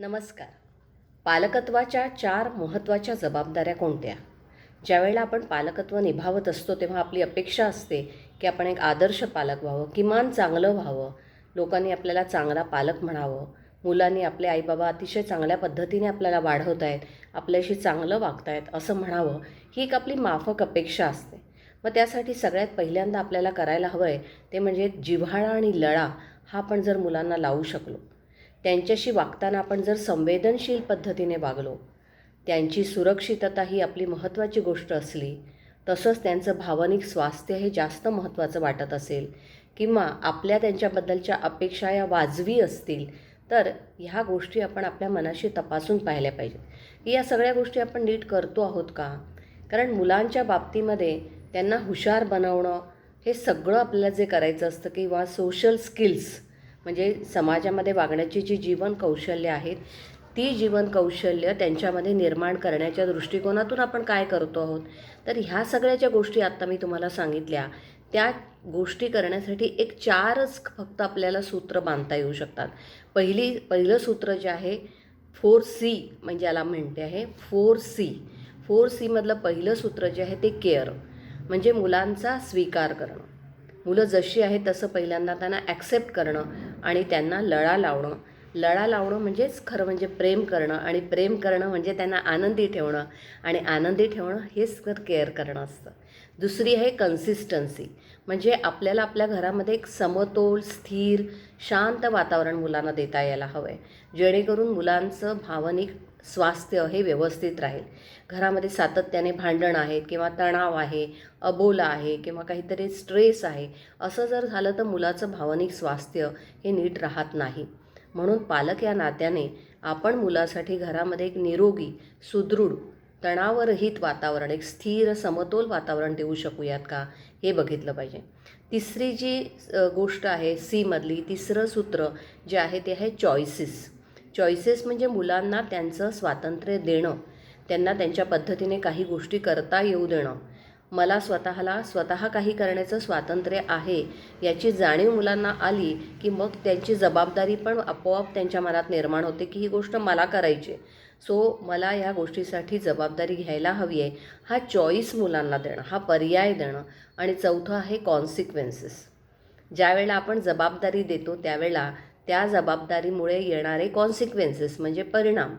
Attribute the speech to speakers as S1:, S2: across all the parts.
S1: नमस्कार. पालकत्वाच्या चार महत्त्वाच्या जबाबदाऱ्या कोणत्या? ज्यावेळेला आपण पालकत्व निभावत असतो तेव्हा आपली अपेक्षा असते की आपण एक आदर्श पालक व्हावं किमान चांगलं व्हावं लोकांनी आपल्याला चांगला पालक म्हणावं मुलांनी आपले आईबाबा अतिशय चांगल्या पद्धतीने आपल्याला वाढवत आहेत आपल्याशी चांगलं वागतायत असं म्हणावं ही एक आपली माफक अपेक्षा असते. मग त्यासाठी सगळ्यात पहिल्यांदा आपल्याला करायला हवं आहे ते म्हणजे जिव्हाळा आणि लळा हा आपण जर मुलांना लावू शकलो त्यांच्याशी वागताना आपण जर संवेदनशील पद्धतीने वागलो त्यांची सुरक्षितता ही आपली महत्त्वाची गोष्ट असली तसंच त्यांचं भावनिक स्वास्थ्य हे जास्त महत्त्वाचं वाटत असेल किंवा आपल्या त्यांच्याबद्दलच्या अपेक्षा या वाजवी असतील तर ह्या गोष्टी आपण आपल्या मनाशी तपासून पाहिल्या पाहिजेत. की या सगळ्या गोष्टी आपण नीट करतो आहोत का? कारण मुलांच्या बाबतीमध्ये त्यांना हुशार बनवणं हे सगळं आपल्याला जे करायचं असतं किंवा सोशल स्किल्स म्हणजे समाजामध्ये वागण्याची जी जीवन कौशल्य आहेत ती जीवन कौशल्य त्यांच्यामध्ये निर्माण करण्याच्या दृष्टिकोनातून आपण काय करतो आहोत? तर ह्या सगळ्या ज्या गोष्टी आत्ता मी तुम्हाला सांगितल्या त्या गोष्टी करण्यासाठी एक चारच फक्त आपल्याला सूत्र बांधता येऊ शकतात. पहिली पहिलं सूत्र जे आहे फोर सी म्हणजे याला म्हणते आहे फोर सी. फोर सीमधलं पहिलं सूत्र जे आहे ते केअर म्हणजे मुलांचा स्वीकार करणं. मुलं जशी आहेत तसं पहिल्यांदा त्यांना ॲक्सेप्ट करणं आणि त्यांना लळा लावणं. लळा लावणं म्हणजेच खरं म्हणजे प्रेम करणं आणि प्रेम करणं म्हणजे त्यांना आनंदी ठेवणं आणि आनंदी ठेवणं हेच तर केअर करणं असतं. दुसरी आहे कन्सिस्टन्सी म्हणजे आपल्याला आपल्या घरामध्ये एक समतोल स्थिर शांत वातावरण मुलांना देता यायला हवं आहे जेणेकरून मुलांचं भावनिक स्वास्थ्य हे व्यवस्थित राहील. घरामध्ये सातत्याने भांडण आहेत किंवा तणाव आहे अबोला आहे किंवा काहीतरी स्ट्रेस आहे असं जर झालं तर मुलाचं भावनिक स्वास्थ्य हे नीट राहत नाही. म्हणून पालक या नात्याने आपण मुलासाठी घरामध्ये एक निरोगी सुदृढ तणावरहित वातावरण एक स्थिर समतोल वातावरण देऊ शकूयात का? हे बघितलं पाहिजे. तिसरी जी गोष्ट आहे सीमधली तिसरं सूत्र जे आहे ते आहे चॉईसेस चॉईसेस म्हणजे मुलांना त्यांचं स्वातंत्र्य देणं. त्यांना त्यांच्या पद्धतीने काही गोष्टी करता येऊ देणं. मला स्वतःला स्वतः काही करण्याचं स्वातंत्र्य आहे याची जाणीव मुलांना आली की मग त्यांची जबाबदारी पण आपोआप त्यांच्या मनात निर्माण होते की ही गोष्ट मला करायची आहे. सो मला या गोष्टीसाठी जबाबदारी घ्यायला हवी आहे. हा चॉईस मुलांना देणं हा पर्याय देणं आणि चौथं आहे कॉन्सिक्वेन्सेस ज्यावेळेला आपण जबाबदारी देतो त्यावेळेला त्या जबाबदारीमुळे येणारे कॉन्सिक्वेन्सेस म्हणजे परिणाम.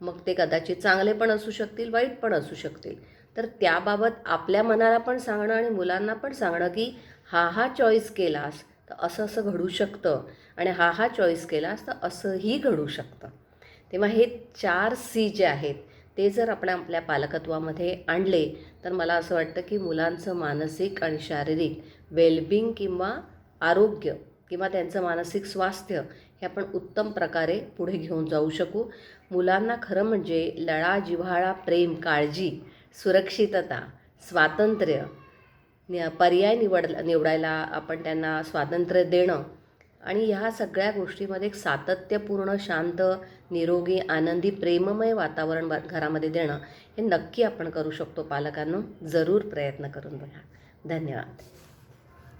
S1: मग ते कदाचित चांगले पण असू शकतील वाईट पण असू शकतील. तर त्याबाबत आपल्या मनाला पण सांगणं आणि मुलांना पण सांगणं की हा हा चॉईस केलास तर असं असं घडू शकतं. आणि हा हा चॉईस केलास तर असंही घडू शकतं. तेव्हा हे चार सी जे आहेत ते जर आपण आपल्या पालकत्वामध्ये आणले तर मला असं वाटतं की मुलांचं मानसिक आणि शारीरिक वेलबिंग किंवा आरोग्य किंवा त्यांचं मानसिक स्वास्थ्य हे आपण उत्तम प्रकारे पुढे घेऊन जाऊ शकू. मुलांना खरं म्हणजे लळा जिव्हाळा प्रेम काळजी सुरक्षितता स्वातंत्र्य नि- पर्याय निवड निवडायला आपण त्यांना स्वातंत्र्य देणं. आणि ह्या सगळ्या गोष्टीमध्ये एक सातत्यपूर्ण शांत निरोगी आनंदी प्रेममय वातावरण वा- घरामध्ये देणं हे नक्की आपण करू शकतो. पालकांनो जरूर प्रयत्न करून बघा. धन्यवाद.